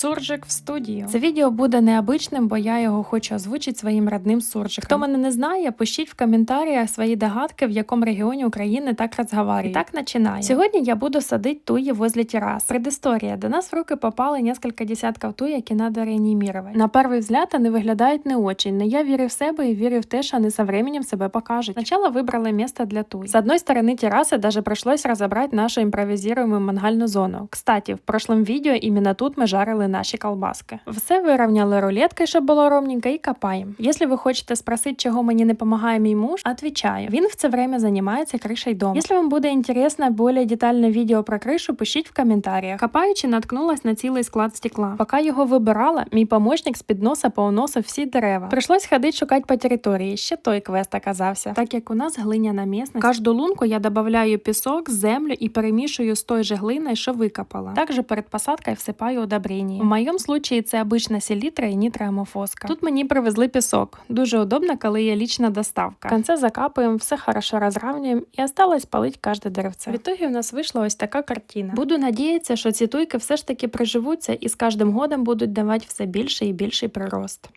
Суржик в студію. Це відео буде необичним, бо я його хочу озвучити своїм родним суржиком. Хто мене не знає, пишіть в коментарях свої догадки, в якому регіоні України так розговаривають. І так починаю. Сьогодні я буду садить туї возле террас. Предыстория. До нас в руки попали несколько десятков туй, які надо реанімірувати. На перший взгляд вони виглядають не очень, но я вірю в себе і вірю в те, що вони со временем себе покажуть. Сначала вибрали місце для туй. З одной стороны террасы даже пришлось разобрать нашу импровизируемую мангальну зону. Кстати, в прошлом відео іменно тут ми жарили наші колбаски. Все вирівняли рулеткою, щоб було ровненько, і копаємо. Якщо ви хочете спросити, чого мені не допомагає мій муж, отвечаю. Він в це время займається кришею дому. Якщо вам буде інтересно більш детальне відео про кришу, пишіть в коментарях. Копаючи, наткнулась на цілий склад стекла. Поки його вибирала, мій помощник з під носа поуносив всі дерева. Прийшлось ходити шукати по території. Ще той квест оказався. Так як у нас глиняна місцевість, кожну лунку я додаю пісок, землю і перемішую з той же глиною, що викопала. Також перед посадкою всипаю удобрення. В моєму случаї це обична селітра і нітроамофоска. Тут мені привезли пісок. Дуже удобно, коли є лічна доставка. В конце закапуємо, все хорошо розравнюємо і осталось палить кожне деревце. В ітогі у нас вийшла ось така картина. Буду надіятися, що ці туйки все ж таки приживуться і з кожним годом будуть давати все більше і більший прирост.